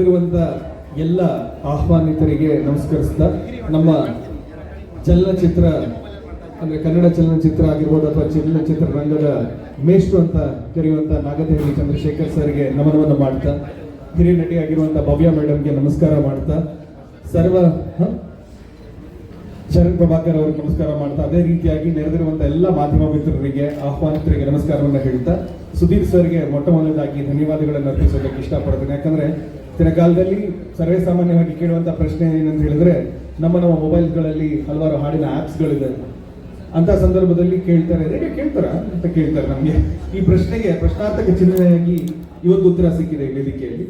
ನೆರೆದಿರುವಂತ ಎಲ್ಲ ಆಹ್ವಾನಿತರಿಗೆ ನಮಸ್ಕರಿಸ್ತಾ, ನಮ್ಮ ಚಲನಚಿತ್ರ, ಅಂದ್ರೆ ಕನ್ನಡ ಚಲನಚಿತ್ರ ಆಗಿರ್ಬೋದು ಅಥವಾ ಚಲನಚಿತ್ರ ರಂಗದ ಮೇಷ್ಟ್ರು ಅಂತ ಕರೆಯುವಂತ ನಾಗದೇವಿ ಚಂದ್ರಶೇಖರ್ ಸರ್ಗೆ ನಮನವನ್ನು ಮಾಡ್ತಾ, ಹಿರಿಯ ನಟಿ ಆಗಿರುವಂತ ಭವ್ಯ ಮೇಡಮ್ಗೆ ನಮಸ್ಕಾರ ಮಾಡ್ತಾ, ಸರ್ವ? ಶರಣ್ ಪ್ರಭಾಕರ್ ಅವರಿಗೆ ನಮಸ್ಕಾರ ಮಾಡ್ತಾ, ಅದೇ ರೀತಿಯಾಗಿ ನೆರೆದಿರುವಂತ ಎಲ್ಲ ಮಾಧ್ಯಮ ಮಿತ್ರರಿಗೆ, ಆಹ್ವಾನಿತರಿಗೆ ನಮಸ್ಕಾರವನ್ನು ಹೇಳ್ತಾ, ಸುಧೀರ್ ಸರ್ಗೆ ಮೊಟ್ಟ ಮೊದಲನೇದಾಗಿ ಧನ್ಯವಾದಗಳನ್ನು ಅರ್ಪಿಸೋದಕ್ಕೆ ಇಷ್ಟಪಡ್ತೇನೆ ಯಾಕಂದ್ರೆ ಇತ್ತಿನ ಕಾಲದಲ್ಲಿ ಸರ್ವೇ ಸಾಮಾನ್ಯವಾಗಿ ಕೇಳುವಂತ ಪ್ರಶ್ನೆ ಏನಂತ ಹೇಳಿದ್ರೆ ನಮ್ಮ ನಮ್ಮ ಮೊಬೈಲ್ಗಳಲ್ಲಿ ಹಲವಾರು ಹಾಡಿನ ಆಪ್ಸ್ಗಳಿದೆ. ಅಂತ ಸಂದರ್ಭದಲ್ಲಿ ಕೇಳ್ತಾರೆ. ಹೇಗೆ ಕೇಳ್ತಾರ ಅಂತ ಕೇಳ್ತಾರೆ ನಮಗೆ. ಈ ಪ್ರಶ್ನೆಗೆ ಪ್ರಶ್ನಾರ್ಥಕ ಚಿಹ್ನೆಯಾಗಿ ಇವತ್ತು ಉತ್ತರ ಸಿಕ್ಕಿದೆ ವೇದಿಕೆಯಲ್ಲಿ.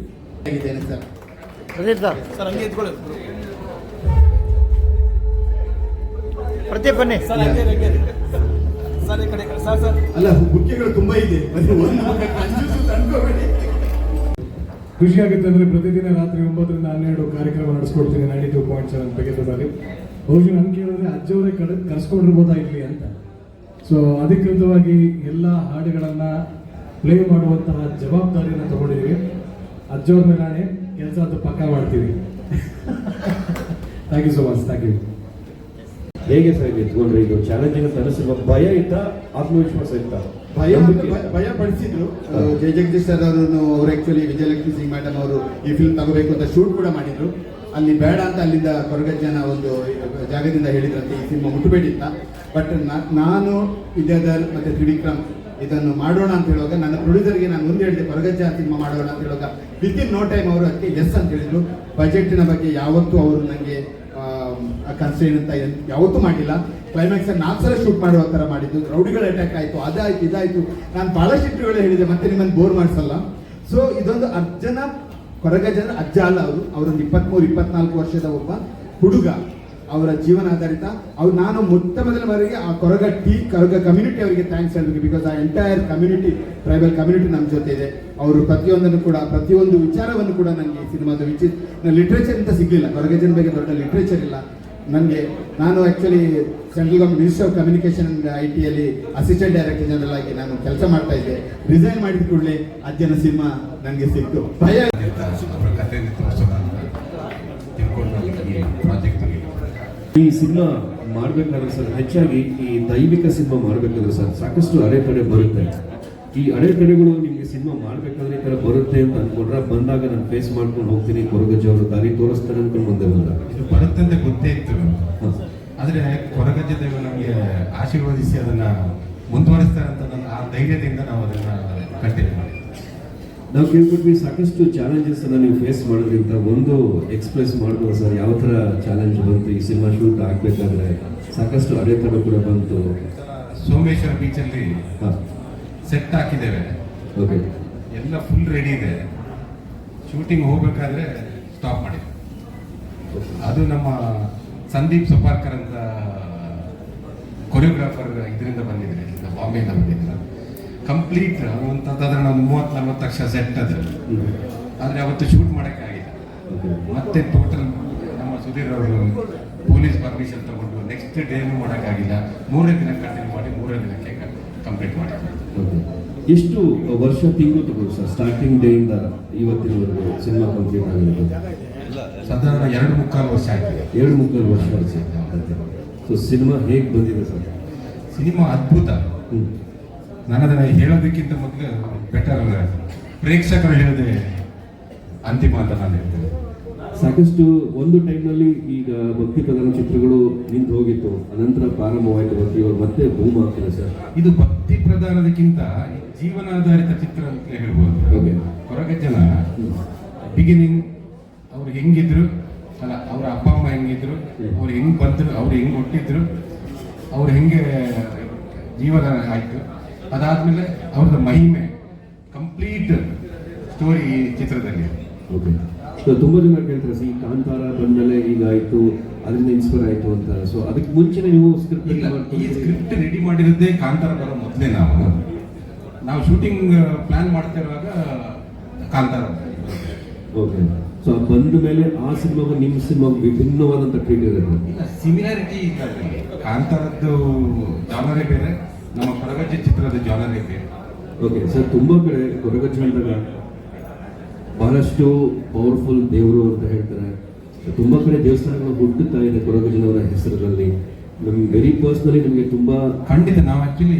ಅಲ್ಲ ಮುಖ್ಯಗಳು ತುಂಬಾ ಇದೆ. ಬರೀ ಒಂದು ಮುಖ ಕಂಜೂಸು ಅಂತ ಅನ್ಕೋಬೇಡಿ ಖುಷಿ ಆಗುತ್ತೆ ಅಂದ್ರೆ ಪ್ರತಿದಿನ ರಾತ್ರಿ ಒಂಬತ್ತರಿಂದ ಹನ್ನೆರಡು ಕಾರ್ಯಕ್ರಮ ನಡೆಸ್ಕೊಡ್ತೀನಿ ನೈಂಟಿ ಟೂ ಪಾಯಿಂಟ್ ಸೆವೆನ್ ಪೆಗೆತದಲ್ಲಿ ಬಹುಶಃ ನಾನು ಕೇಳಿದ್ರೆ ಅಜ್ಜವರೇ ಕಡೆ, ಕರ್ಸ್ಕೊಂಡಿರ್ಬೋದಾ ಇಲ್ಲಿ ಅಂತ. ಸೊ ಅಧಿಕೃತವಾಗಿ ಎಲ್ಲ ಹಾಡುಗಳನ್ನ ಪ್ಲೇ ಮಾಡುವಂತಹ ಜವಾಬ್ದಾರಿಯನ್ನು ತಗೊಂಡಿದ್ದೀವಿ ಅಜ್ಜವ್ರ ಮೇಲೆ ನಾನೇ ಕೆಲಸ ಅದು ಪಕ್ಕ ಮಾಡ್ತೀವಿ. Thank you so much thank you ಹೇಗೆ ಸರ್ ಎತ್ಕೊಂಡ್ರೆ ಇದು? ಚಾಲೆಂಜಿಂಗ್ ಅನಿಸಿರುವ ಭಯ ಇತ್ತ? ಆತ್ಮವಿಶ್ವಾಸ ಇತ್ತ? ಭಯ? ಭಯ- ಭಯ ಪಡಿಸಿದ್ರು ಜಯ ಜಗದೀಶ್ ಸರ್ ಅವರನ್ನು ಅವರು ಆಕ್ಚುಲಿ ವಿಜಯಲಕ್ಷ್ಮಿ ಸಿಂಗ್ ಮೇಡಮ್ ಅವರು ಈ ಫಿಲ್ಮ್ ತಗೋಬೇಕು ಅಂತ ಶೂಟ್ ಕೂಡ ಮಾಡಿದ್ರು. ಅಲ್ಲಿ ಬೇಡ ಅಂತ ಅಲ್ಲಿಂದ ಕೊರಗಜ್ಜನ ಒಂದು ಜಾಗದಿಂದ ಹೇಳಿದ್ರಂತೆ ಈ ಸಿನಿಮಾ ಮುಟ್ಟಬೇಡಿ ಅಂತ. ಬಟ್ ನಾನು ವಿದ್ಯಾಧರ್ ಮತ್ತೆ ತ್ರಿವಿಕ್ರಮ್ ಇದನ್ನು ಮಾಡೋಣ ಅಂತ ಹೇಳುವಾಗ ನನ್ನ ಪ್ರೊಡ್ಯೂಸರ್ಗೆ ನಾನು ಮುಂದೆ ಹೇಳಿದೆ ಕೊರಗಜ್ಜ ಸಿನಿಮಾ ಮಾಡೋಣ ಅಂತ ಹೇಳುವಾಗ ವಿತ್ ಇನ್ ನೋ ಟೈಮ್ ಅವರು ಅದಕ್ಕೆ ಎಸ್ ಅಂತ ಹೇಳಿದ್ರು. ಬಜೆಟಿನ ಬಗ್ಗೆ ಯಾವತ್ತೂ ಅವರು ನನಗೆ ಕನ್ಸ್ಟ್ರೈನ್ ಅಂತ ಯಾವತ್ತೂ ಮಾಡಿಲ್ಲ. ಕ್ಲೈಮ್ಯಾಕ್ಸ್ ನಾಲ್ಕು ಸಲ ಶೂಟ್ ಮಾಡುವ ಥರ ಮಾಡಿದ್ದು. ರೌಡಿಗಳ ಅಟ್ಯಾಕ್ ಆಯಿತು ಅದಾಯ್ತು ಇದಾಯ್ತು. ನಾನು ಬಹಳ ಚಿತ್ರಗಳು ಹೇಳಿದೆ, ಮತ್ತೆ ನಿಮ್ಮನ್ನು ಬೋರ್ ಮಾಡಿಸಲ್ಲ. ಸೊ ಇದೊಂದು ಅರ್ಜನ ಕೊರಗ ಜನ ಅಜ್ಜ ಅಲ್ಲ ಅವರು. ಅವರೊಂದು ಇಪ್ಪತ್ಮೂರು, ಇಪ್ಪತ್ನಾಲ್ಕು ವರ್ಷದ ಒಬ್ಬ ಹುಡುಗ. ಅವರ ಜೀವನ ಆಧಾರಿತ. ಅವ್ರು ನಾನು ಮೊತ್ತ ಮೊದಲ ಬಾರಿಗೆ ಆ ಕೊರಗ ಟೀ ಕೊರಗ ಕಮ್ಯುನಿಟಿ ಅವರಿಗೆ ಥ್ಯಾಂಕ್ಸ್ ಹೇಳಬೇಕು ಬಿಕಾಸ್ ಆ ಎಂಟೈರ್ ಕಮ್ಯುನಿಟಿ ಟ್ರೈಬಲ್ ಕಮ್ಯುನಿಟಿ ನಮ್ಮ ಜೊತೆ ಇದೆ. ಅವರು ಪ್ರತಿಯೊಂದನ್ನು ಕೂಡ, ಪ್ರತಿಯೊಂದು ವಿಚಾರವನ್ನು ಕೂಡ ನನಗೆ ಸಿನಿಮಾದ ವಿಚಿ ಲಿಟ್ರೇಚರ್ ಅಂತ ಸಿಗಲಿಲ್ಲ. ಕೊರಗ ಜನ ಬಗ್ಗೆ ದೊಡ್ಡ ಲಿಟ್ರೇಚರ್ ಇಲ್ಲ. ನನಗೆ ನಾನು actually central government minister of communication and I ಟಿಯಲ್ಲಿ assistant director general ಆಗಿ ನಾನು ಕೆಲಸ ಮಾಡ್ತಾ ಇದ್ದೆ. ರಿಸೈನ್ ಮಾಡಿದ ಕೂಡಲೇ ಅಜ್ಜನ ಸಿನಿಮಾ ನನಗೆ ಸಿಕ್ತು. ಭಯ ಈ ಸಿನಿಮಾ ಮಾಡಬೇಕಾದ್ರೆ ಸರ್, ಹೆಚ್ಚಾಗಿ ಈ ದೈವಿಕ ಸಿನಿಮಾ ಮಾಡಬೇಕಾದ್ರೆ ಸರ್, ಸಾಕಷ್ಟು ಅಡೆತಡೆ ಬರುತ್ತೆ. ಈ ಅಡೆತಡೆಗಳು ನಿಮಗೆ ಸಿನಿಮಾ ಮಾಡ್ಬೇಕಾದ್ರೆ ಈ ಥರ ಬರುತ್ತೆ ಅಂತ ಅನ್ಕೊಂಡ್ರೆ ಬಂದಾಗ ನಾನು ಫೇಸ್ ಮಾಡ್ಕೊಂಡು ಹೋಗ್ತೀನಿ ಕೊರಗಜ್ಜ ಅವರು ದಾರಿ ತೋರಿಸ್ತಾರೆ ಅಂತ ಮುಂದೆ ಬಂದ ಇದು ಬರುತ್ತೆ ಅಂತ ಗೊತ್ತೇ ಇತ್ತು ಆದರೆ ಕೊರಗಜ್ಜ ದೇವ ನಮಗೆ ಆಶೀರ್ವದಿಸಿ ಅದನ್ನ ಮುಂದುವರಿಸ್ತಾರೆ ಅಂತ ನನ್ನ ಆ ಧೈರ್ಯದಿಂದ ನಾವು ಅದನ್ನ ಕಂಟಿನ್ಯೂ ಮಾಡಿದ್ವಿ. ನಾವು ಕೇಳ್ಬಿಟ್ವಿ ಸಾಕಷ್ಟು ಚಾಲೆಂಜಸ್ ಅನ್ನ ನೀವು ಫೇಸ್ ಮಾಡೋದ್ರಿಂದ ಒಂದು ಎಕ್ಸ್ಪ್ರೆಸ್ ಮಾಡ್ಬೋದು ಸರ್? ಯಾವ ಥರ ಚಾಲೆಂಜ್ ಬಂತು? ಈ ಸಿನಿಮಾ ಶೂಟ್ ಆಗ್ಬೇಕಾದ್ರೆ ಸಾಕಷ್ಟು ಅಡೆತಡೆ ಕೂಡ ಬಂತು. ಸೋಮೇಶ್ವರ ಬೀಚಲ್ಲಿ ಹಾ. ಸೆಟ್ ಹಾಕಿದ್ದೇವೆ. ಓಕೆ ಎಲ್ಲ ಫುಲ್ ರೆಡಿ ಇದೆ. ಶೂಟಿಂಗ್ ಹೋಗ್ಬೇಕಾದ್ರೆ ಸ್ಟಾಪ್ ಮಾಡಿ. ಅದು ನಮ್ಮ ಸಂದೀಪ್ ಸಪಾರ್ಕರ್ ಅಂತ ಕೊರಿಯೋಗ್ರಾಫರ್ ಇದರಿಂದ ಬಂದಿದ್ರೆ ಈಗ ಬಾಂಬೆಯಿಂದ ಬಂದಿದ್ದಾರೆ ಕಂಪ್ಲೀಟ್ ಅಂತ ನಾವು ಒಂದು ಮೂವತ್ತು ನಲ್ವತ್ತು ಲಕ್ಷ ಸೆಟ್ ಅದು. ಆದರೆ ಅವತ್ತು ಶೂಟ್ ಮಾಡೋಕ್ಕೆ ಆಗಿಲ್ಲ. ಮತ್ತೆ ಟೋಟಲ್ ನಮ್ಮ ಸುಧೀರ್ ಅವರು ಪೊಲೀಸ್ ಪರ್ಮಿಷನ್ ತಗೊಂಡು ನೆಕ್ಸ್ಟ್ ಡೇನೂ ಮಾಡೋಕ್ಕಾಗಿಲ್ಲ. ಮೂರನೇ ದಿನ ಕಂಟಿನ್ಯೂ ಮಾಡಿ ಮೂರನೇ ದಿನಕ್ಕೆ ಕಂಪ್ಲೀಟ್ ಮಾಡಿದ್ವಿ Okay. ಎಷ್ಟು ವರ್ಷ ತಿಂಗಳು ತಗೋದು ಸರ್? ಸ್ಟಾರ್ಟಿಂಗ್ ಡೇ ಇಂದ ಇವತ್ತಿನವರೆಗೂ ಸಿನಿಮಾ ಕಂಪ್ಲೀಟ್ ಆಗಿರೋದು? ಸಾಧಾರಣ ಎರಡು ಮುಕ್ಕಾಲು ವರ್ಷ ಆಗಿದೆ. ಎರಡು ಮುಕ್ಕಾಲು ವರ್ಷ ವರ್ಷ ಸೊ ಸಿನಿಮಾ ಹೇಗೆ ಬಂದಿದೆ ಸರ್? ಸಿನಿಮಾ ಅದ್ಭುತ. ಹ್ಮ್. ನಾನು ಅದನ್ನ ಹೇಳೋದಕ್ಕಿಂತ ಮೊದಲು ಬೆಟರ್ ಪ್ರೇಕ್ಷಕರು ಹೇಳದೆ ಅಂತಿಮ ಅಂತ ನಾನು ಹೇಳ್ತೇನೆ. ಸಾಕಷ್ಟು ಒಂದು ಟೈಮ್ನಲ್ಲಿ ಈಗ ಭಕ್ತಿ ಪ್ರಧಾನ ಚಿತ್ರಗಳು ನಿಂತು ಹೋಗಿತ್ತು. ಅನಂತರ ಪ್ರಾರಂಭವಾಯಿತು ಭಕ್ತಿ ಅವರು ಮತ್ತೆ ಬೂಮ್ ಆಗ್ತದೆ ಸರ್. ಇದು ಭಕ್ತಿ ಪ್ರಧಾನದಕ್ಕಿಂತ ಜೀವನಾಧಾರಿತ ಚಿತ್ರ ಅಂತ ಹೇಳ್ಬೋದು. ಹೊರಗೆ ಜನ ಬಿಗಿನಿಂಗ್ ಅವ್ರು ಹೆಂಗಿದ್ರು? ಅಲ್ಲ ಅವರ ಅಪ್ಪ ಅಮ್ಮ ಹೆಂಗಿದ್ರು? ಅವ್ರು ಹೆಂಗ್ ಬಂದ್ರು? ಅವ್ರು ಹೆಂಗ್ ಹುಟ್ಟಿದ್ರು? ಅವ್ರು ಹೆಂಗೆ ಜೀವನ ಆಯ್ತು? ಅದಾದ್ಮೇಲೆ ಅವ್ರದ್ದು ಮಹಿಮೆ ಕಂಪ್ಲೀಟ್ ಸ್ಟೋರಿ ಈ ಚಿತ್ರದಲ್ಲಿ. ಓಕೆ ತುಂಬಾ ಜನ ಕೇಳ್ತಾರೆ ಈ ಕಾಂತಾರ ಬಂದಮೇಲೆ ಈಗ ಆಯ್ತು ಅದರಿಂದ ಇನ್ಸ್ಪೈರ್ ಆಯಿತು ಅಂತ. ಸೊ ಅದಕ್ಕೆ ಮುಂಚೆ ನೀವು ಸ್ಕ್ರಿಪ್ಟ್ ಇಲ್ಲ ಈ ಸ್ಕ್ರಿಪ್ಟ್ ರೆಡಿ ಮಾಡಿರೋದೇ ಕಾಂತಾರ ಬರೋ ಮೊದಲೇ ನಾವು. ನಾವು ಶೂಟಿಂಗ್ ಪ್ಲಾನ್ ಮಾಡ್ತಾ ಇರುವಾಗ ಕಾಂತಾರ ಓಕೆ ಸೊ ಬಂದ ಮೇಲೆ ಆ ಸಿನಿಮಾಗೂ ನಿಮ್ಮ ಸಿನಿಮಾಗೂ ವಿಭಿನ್ನವಾದಂಥ ಟ್ರೀಟ್ ಇದೆ ಇಲ್ಲ ಸಿಮಿಲಾರಿಟಿ ಇದ್ದಾರೆ ಕಾಂತಾರದ್ದು ಜಾನರೇ ಬೇರೆ ನಮ್ಮ ಕೊರಗಜ್ಜಿ ಚಿತ್ರದ ಜಾನರೇ ಬೇರೆ. ಓಕೆ ಸರ್ ತುಂಬ ಕಡೆ ಕೊರಗಜ್ಜ ಅಂದಾಗ ಬಹಳಷ್ಟು ಪವರ್ಫುಲ್ ದೇವರು ಅಂತ ಹೇಳ್ತಾರೆ. ತುಂಬಾ ಕಡೆ ದೇವಸ್ಥಾನಗಳು ಹುಟ್ಟುತ್ತಾ ಇದೆ ಕೊರಗಜ್ಜನವರ ಹೆಸರಲ್ಲಿ ನಮ್ಗೆ ವೆರಿ ಪರ್ಸ್ನಲಿ ನಮಗೆ ತುಂಬಾ ಖಂಡಿತ ನಾವು ಆಕ್ಚುಲಿ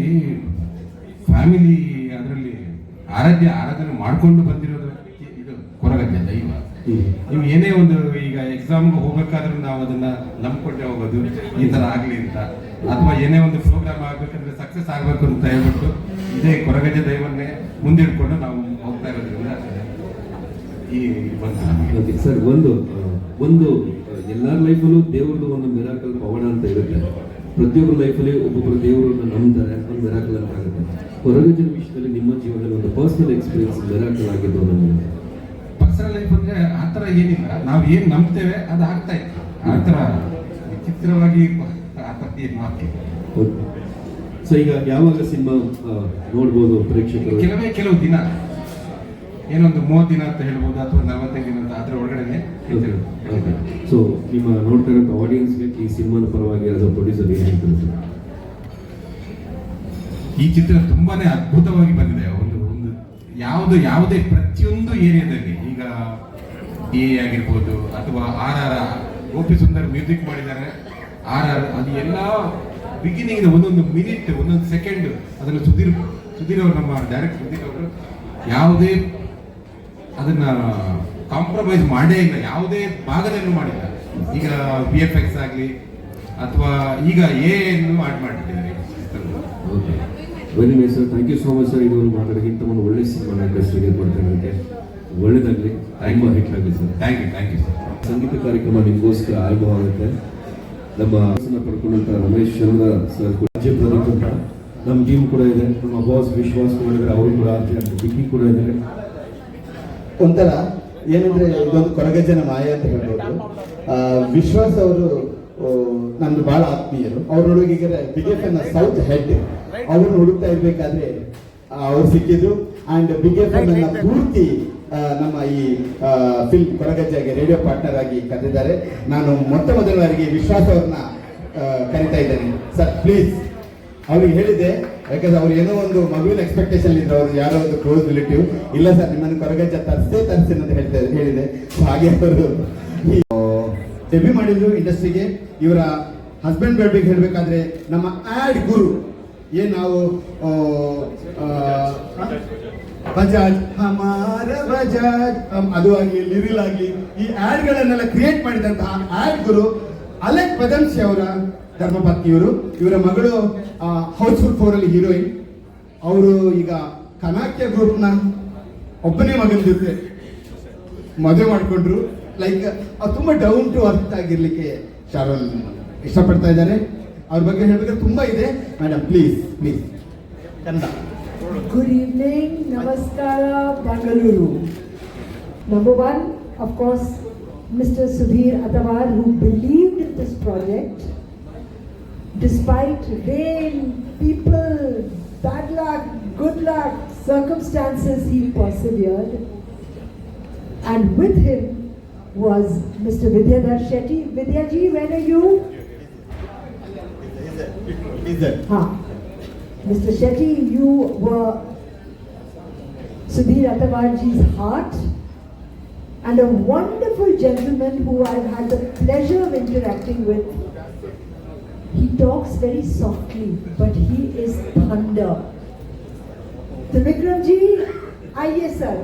ಫ್ಯಾಮಿಲಿ ಅದರಲ್ಲಿ ಆರಾಧ್ಯ ಆರಾಧನೆ ಮಾಡ್ಕೊಂಡು ಬಂದಿರೋದು ಇದು ಕೊರಗಜ್ಜ ದೈವ. ನೀವು ಏನೇ ಒಂದು ಈಗ ಎಕ್ಸಾಮ್ಗೆ ಹೋಗ್ಬೇಕಾದ್ರೂ ನಾವು ಅದನ್ನ ನಂಬ್ಕೊಂಡೆ ಹೋಗೋದು ಈ ತರ ಆಗ್ಲಿ ಅಂತ. ಅಥವಾ ಏನೇ ಒಂದು ಪ್ರೋಗ್ರಾಮ್ ಆಗ್ಬೇಕಂದ್ರೆ ಸಕ್ಸಸ್ ಆಗ್ಬೇಕು ಅಂತ ಹೇಳ್ಬಿಟ್ಟು ಇದೇ ಕೊರಗಜ್ಜ ದೈವನ್ನೇ ಮುಂದಿಟ್ಕೊಂಡು ನಾವು ಹೋಗ್ತಾ ಇರೋದ್ರಿಂದ ಈ ಓಕೆ ಸರ್ ಒಂದು ಒಂದು ಎಲ್ಲರ ಲೈಫಲ್ಲೂ ದೇವ್ರದ್ದು ಒಂದು ಮಿರಾಕಲ್ ಪವಾಡ ಅಂತ ಇರುತ್ತೆ. ಪ್ರತಿಯೊಬ್ಬರ ಲೈಫಲ್ಲಿ ಒಬ್ಬೊಬ್ಬರು ದೇವರನ್ನ ನಂಬ್ತಾರೆ ಒಂದು ಮಿರಾಕಲ್ ಅಂತ ಆಗುತ್ತೆ. ಹೊರಗಿನ ವಿಷಯದಲ್ಲಿ ನಿಮ್ಮ ಜೀವನದಲ್ಲಿ ಒಂದು ಪರ್ಸನಲ್ ಎಕ್ಸ್ಪೀರಿಯನ್ಸ್ ಮಿರಾಕಲ್ ಆಗಿದ್ದು ನನಗೆ ಪರ್ಸನಲ್ ಲೈಫ್ ಅಂದ್ರೆ ಆ ಥರ ಏನಿಲ್ಲ. ನಾವು ಏನು ನಂಬ್ತೇವೆ ಅದು ಆಗ್ತಾ ಇತ್ತು. ಆ ಥರ ವಿಚಿತ್ರವಾಗಿ ಆ ಥರ ಏನು ಮಾಡ್ತೀವಿ. ಸೊ ಈಗ ಯಾವಾಗ ಸಿನಿಮಾ ನೋಡ್ಬೋದು ಪ್ರೇಕ್ಷಕರು? ಕೆಲವೇ ಕೆಲವು ದಿನ. ಏನೊಂದು ಮೂವತ್ತು ದಿನ ಅಂತ ಹೇಳ್ಬೋದು ಅಥವಾ ನಲವತ್ತೈದು ದಿನ ಅಂತ ಅದ್ರ ಒಳಗಡೆ ಸೊ ನಿಮ್ಮ ನೋಡ್ತಾ ಇರೋ ಆಡಿಯನ್ಸ್ಗೆ ಈ ಸಿನಿಮಾದ ಪರವಾಗಿ ಆಸ್ ಅ ಪ್ರೊಡ್ಯೂಸರ್ ಏನು ಹೇಳ್ತಾರೆ ಸರ್? ಈ ಚಿತ್ರ ತುಂಬಾನೇ ಅದ್ಭುತವಾಗಿ ಬಂದಿದೆ. ಒಂದು ಒಂದು ಯಾವುದು ಯಾವುದೇ ಪ್ರತಿಯೊಂದು ಏರಿಯಾದಲ್ಲಿ ಈಗ ಎ ಆಗಿರ್ಬೋದು ಅಥವಾ R R Gopi Sundar music ಮಾಡಿದ್ದಾರೆ. ಆರ್ ಆರ್ ಅದು ಎಲ್ಲ ಬಿಗಿನಿಂಗ್ ಒಂದೊಂದು ಮಿನಿಟ್ ಒಂದೊಂದು ಸೆಕೆಂಡ್ ಅದನ್ನು ಸುಧೀರ್ ಸುಧೀರ್ ಅವರು ನಮ್ಮ ಡೈರೆಕ್ಟ್ ಸುಧೀರ್ ಅವರು ಯಾವುದೇ ಅದನ್ನ ಕಾಂಪ್ರಮೈಸ್ ಮಾಡೇ ಇಲ್ಲ ಯಾವುದೇ ಭಾಗದಲ್ಲೂ ಮಾಡಿಲ್ಲ. ಈಗ ಬಿ ಎಫ್ ಎಕ್ಸ್ ಆಗಲಿ ಅಥವಾ ಈಗ ಎ ಅನ್ನು ಆಡ್ ಮಾಡಿದ್ದೇವೆ okay. Very sir thank you so much sir ಇದು ಮಾತಾಡೋಕ್ಕಿಂತ ಒಂದು ಒಳ್ಳೆ ಸಿನಿಮಾ ಇಂಡಸ್ಟ್ರಿಗೆ ಅದಕ್ಕೆ ಒಳ್ಳೇದಾಗಲಿ. ತುಂಬ ಹಿಟ್ ಆಗಲಿ sir thank you thank you sir ಸಂಗೀತ ಕಾರ್ಯಕ್ರಮ ನಿಮಗೋಸ್ಕರ ಆರಂಭ ಆಗುತ್ತೆ. ನಮ್ಮ ಪಡ್ಕೊಂಡಂತ ರಮೇಶ್ ಚಂದ್ರ ಸರ್ ರಾಜ್ಯ ಅಂತ. ನಮ್ಮ ಟೀಮ್ ಕೂಡ ಇದೆ. ನಮ್ಮ ಬಾಸ್ ವಿಶ್ವಾಸ್ ಕೂಡ ಇದ್ದಾರೆ ಅವರು ಕೂಡ ಬಿಕ್ಕಿ ಕೂಡ ಇದ್ದಾರೆ ಒಂಥರ ಏನಂದ್ರೆ ಇದೊಂದು ಕೊರಗಜ್ಜನ ಮಾಯ ಅಂತ ಹೇಳ್ಬೋದು. ವಿಶ್ವಾಸ್ ಅವರು ನಮ್ದು ಬಹಳ ಆತ್ಮೀಯರು. ಅವ್ರ ಹುಡುಗಿಗೆ ಬಿಗ್ ಎಫ್ ಸೌತ್ ಹೆಡ್ ಅವ್ರನ್ನ ಹುಡುಕ್ತಾ ಇರ್ಬೇಕಾದ್ರೆ ಅವ್ರು ಸಿಕ್ಕಿದ್ರು. ಅಂಡ್ ಬಿಗ್ ಎಫ್ ಎನ್ ಪೂರ್ತಿ ನಮ್ಮ ಈ ಫಿಲ್ಮ್ ಕೊರಗಜ್ಜಗೆ ರೇಡಿಯೋ ಪಾರ್ಟ್ನರ್ ಆಗಿ ಕರೆದಿದ್ದಾರೆ. ನಾನು ಮೊಟ್ಟ ಮೊದಲ ಬಾರಿಗೆ ವಿಶ್ವಾಸ್ ಅವ್ರನ್ನ ಕರಿತಾ ಇದ್ದೇನೆ. ಸರ್ ಪ್ಲೀಸ್ ಅವ್ರಿಗೆ ಹೇಳಿದೆ ಯಾಕಂದ್ರೆ ಅವ್ರು ಏನೋ ಒಂದು ಮಗುವಿನ ಎಕ್ಸ್ಪೆಕ್ಟೇಷನ್ ಇದ್ರು ಅವ್ರು ಯಾರೋ ಒಂದು ಕ್ಲೋಸ್ ರಿಲೇಟಿವ್ ಇಲ್ಲ ಸರ್, ನಿಮ್ಮನ್ನು ಕೊರಗಜ್ಜ ತರ್ಸೇ ತರಿಸಿನ ಅಂತ ಹೇಳ್ತಾ ಹೇಳಿದೆ. ಹಾಗೆ ಅವರು ಡೆಬ್ಯೂ ಮಾಡಿದ್ರು ಇಂಡಸ್ಟ್ರಿಗೆ. ಇವರ ಹಸ್ಬೆಂಡ್ ಬೇಡಬೇಕು ಹೇಳ್ಬೇಕಾದ್ರೆ ನಮ್ಮ ಆ್ಯಡ್ ಗುರು ಏನ್ ನಾವು ಬಜಾಜ್ ಹಮಾರ ಬಜಾಜ್ ಅದು ಆಗಲಿ ಲಿರಿಲ್ ಆಗಲಿ, ಈ ಆ್ಯಡ್ಗಳನ್ನೆಲ್ಲ ಕ್ರಿಯೇಟ್ ಮಾಡಿದಂತಹ ಆ್ಯಡ್ ಗುರು ಅಲೆಕ್ ಪದಂಶಿ ಅವರ ಧರ್ಮಪತ್ನಿಯವರು, ಇವರ ಮಗಳು ಹೌಸ್ಫುಲ್ ಫೋರ್ ಅಲ್ಲಿ ಹೀರೋಯಿನ್ ಅವರು ಈಗ ಕನಾಕ್ಯ ಗ್ರೂಪ್ನ ಒಬ್ಬನೇ ಮಗನ ಜೊತೆ ಮದುವೆ ಮಾಡಿಕೊಂಡ್ರು. ಲೈಕ್ ತುಂಬಾ ಡೌನ್ ಟು ಅರ್ಥ ಆಗಿರ್ಲಿಕ್ಕೆ ಶಾರೋನ್ ಇಷ್ಟಪಡ್ತಾ ಇದ್ದಾರೆ. ಅವ್ರ ಬಗ್ಗೆ ಹೇಳ್ಬೇಕಾದ್ರೆ ತುಂಬಾ ಇದೆ. Madam please please Kannada. Good evening ನಮಸ್ಕಾರ. Bengaluru number one of course mister Sudhir Sudhir who who in this project. Despite rain, people, bad luck, good luck, circumstances, he persevered. And with him was Mr. Vidyadhar Shetty. Vidyaji, where are you? Huh. Mr. Shetty, you were Sudhir Atavarji's heart and a wonderful gentleman who I've had the pleasure of interacting with talks very softly, but he is thunder. So Vikramji, आइए sir.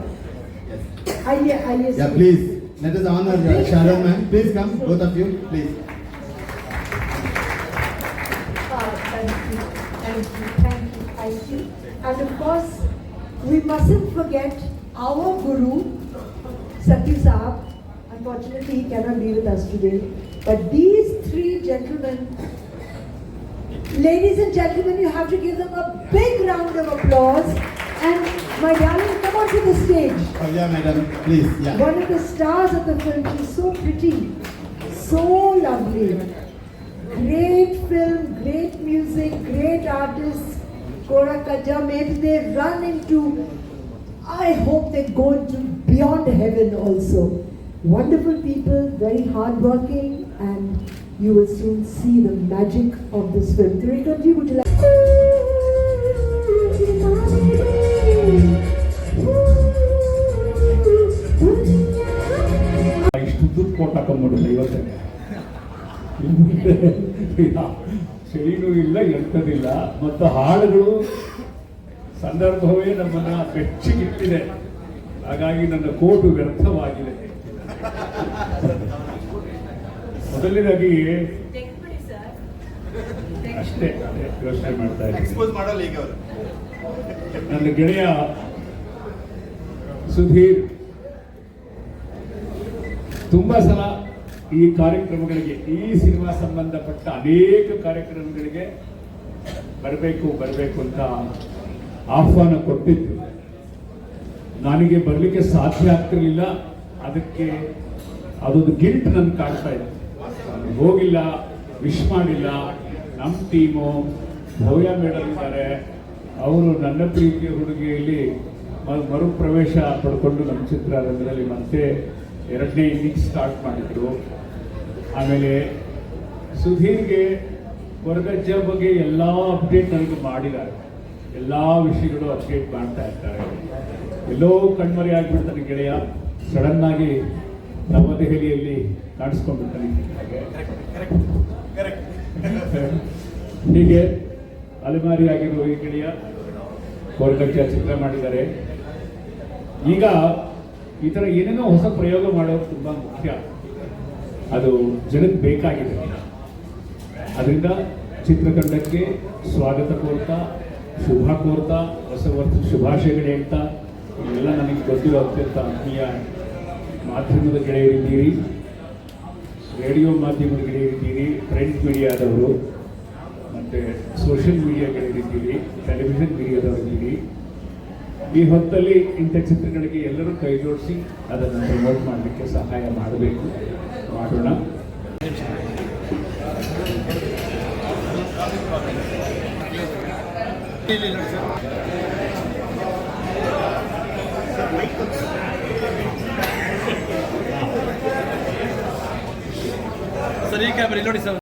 आइए आइए sir. Yeah, please. Let us honor uh, Sharon ma'am. Please come, both of you, please. Ah, and of course, we mustn't forget our Guru, Satya Saab. Unfortunately, he cannot be with us today. But these three gentlemen Ladies and gentlemen, you have to give them a big round of applause. And my darling, come on to the stage. Oh yeah, madam, please. Yeah. One of the stars of the film. She's so pretty, so lovely. Great film, great music, great artists. Kora Kajam, maybe they run into, I hope they go into beyond heaven also. Wonderful people, very hardworking and you will soon see the magic of this film. Tirikam ji, would you like? ಎಷ್ಟು ದುಡ್ಡು ಕೊಟ್ಟು ಹಾಕೊಂಡ್ಬಿಡುತ್ತೆ ಇವತ್ತೇ ಚಳಿನೂ ಇಲ್ಲ ಎಂಥದಿಲ್ಲ ಮತ್ತು ಹಾಡುಗಳು ಸಂದರ್ಭವೇ ನಮ್ಮನ್ನ ಬೆಚ್ಚಿಗಿಟ್ಟಿದೆ ಹಾಗಾಗಿ ನನ್ನ ಕೋಟು ವ್ಯರ್ಥವಾಗಿದೆ ಮೊದಲನೇದಾಗಿ ಅಷ್ಟೇ ಯೋಚನೆ ಮಾಡ್ತಾ ಇದ್ದೀನಿ. ನನ್ನ ಗೆಳೆಯ ಸುಧೀರ್ ತುಂಬಾ ಸಲ ಈ ಕಾರ್ಯಕ್ರಮಗಳಿಗೆ ಈ ಸಿನಿಮಾ ಸಂಬಂಧಪಟ್ಟ ಅನೇಕ ಕಾರ್ಯಕ್ರಮಗಳಿಗೆ ಬರಬೇಕು ಬರಬೇಕು ಅಂತ ಆಹ್ವಾನ ಕೊಟ್ಟಿದ್ದು. ನನಗೆ ಬರಲಿಕ್ಕೆ ಸಾಧ್ಯ ಆಗ್ತಿರ್ಲಿಲ್ಲ. ಅದಕ್ಕೆ ಅದೊಂದು ಗಿಲ್ಟ್ ನನ್ಗೆ ಕಾಡ್ತಾ ಇತ್ತು ಹೋಗಿಲ್ಲ ವಿಶ್ ಮಾಡಿಲ್ಲ. ನಮ್ಮ ಟೀಮು ಭವ್ಯ ಮೇಡಮ್ ಇದ್ದಾರೆ. ಅವರು ನನ್ನ ಪ್ರೀತಿಯ ಹುಡುಗಿಯಲ್ಲಿ ಮರುಪ್ರವೇಶ ಪಡ್ಕೊಂಡು ನಮ್ಮ ಚಿತ್ರರಂಗದಲ್ಲಿ ಮತ್ತೆ ಎರಡನೇ ಇನ್ನಿಂಗ್ ಸ್ಟಾರ್ಟ್ ಮಾಡಿದ್ರು. ಆಮೇಲೆ ಸುಧೀರ್ಗೆ ಕೊರಗಜ್ಜ ಬಗ್ಗೆ ಎಲ್ಲ ಅಪ್ಡೇಟ್ ನನಗೆ ಮಾಡಿದ್ದಾರೆ. ಎಲ್ಲ ವಿಷಯಗಳು ಅಪ್ಡೇಟ್ ಮಾಡ್ತಾ ಇರ್ತಾರೆ ಎಲ್ಲೋ ಕಣ್ಮರೆ ಆಗ್ಬಿಡ್ತಾನೆ ಗೆಳೆಯ ಸಡನ್ನಾಗಿ ನವದೆಹಲಿಯಲ್ಲಿ ಕರೆಕ್ಟ್ ಹಾಗೆ ಅಲೆಮಾರಿ ಆಗಿರುವ ಈ ಗೆಳೆಯ ಕೋರ್ಕಟ್ಟಿಯ ಚಿತ್ರ ಮಾಡಿದ್ದಾರೆ. ಈಗ ಈ ಥರ ಏನೇನೋ ಹೊಸ ಪ್ರಯೋಗ ಮಾಡೋದು ತುಂಬಾ ಮುಖ್ಯ. ಅದು ಜನಕ್ಕೆ ಬೇಕಾಗಿದೆ. ಅದರಿಂದ ಚಿತ್ರತಂಡಕ್ಕೆ ಸ್ವಾಗತ ಕೋರ್ತಾ, ಶುಭ ಕೋರ್ತಾ, ಹೊಸ ವರ್ಷ ಶುಭಾಶಯಗಳು ಹೇಳ್ತಾ, ಇವೆಲ್ಲ ನನಗೆ ಗೊತ್ತಿರೋ ಅತ್ಯಂತ ಆತ್ಮೀಯ ಮಾಧ್ಯಮದ ಗೆಳೆಯರಿದ್ದೀರಿ, ರೇಡಿಯೋ ಮಾಧ್ಯಮದ ಗೆಳೆಯರಿದ್ದೀರಿ ಪ್ರಿಂಟ್ ಮೀಡಿಯಾದವರು ಮತ್ತು ಸೋಷಿಯಲ್ ಮೀಡಿಯಾ ಗೆಳೆಯರಿದ್ದೀರಿ, ಟೆಲಿವಿಷನ್ ಮೀಡಿಯಾದವರಿದ್ದೀರಿ ಈ ಹೊತ್ತಲ್ಲಿ ಇಂಥ ಚಿತ್ರಗಳಿಗೆ ಎಲ್ಲರೂ ಕೈ ಜೋಡಿಸಿ ಅದನ್ನು ಪ್ರಮೋಟ್ ಮಾಡಲಿಕ್ಕೆ ಸಹಾಯ ಮಾಡಬೇಕು. ಮಾಡೋಣ. ಸರ್ ಈ ಕ್ಯಾಮ್ರಾ ಇಲ್ಲಿ ನೋಡಿ ಸರ್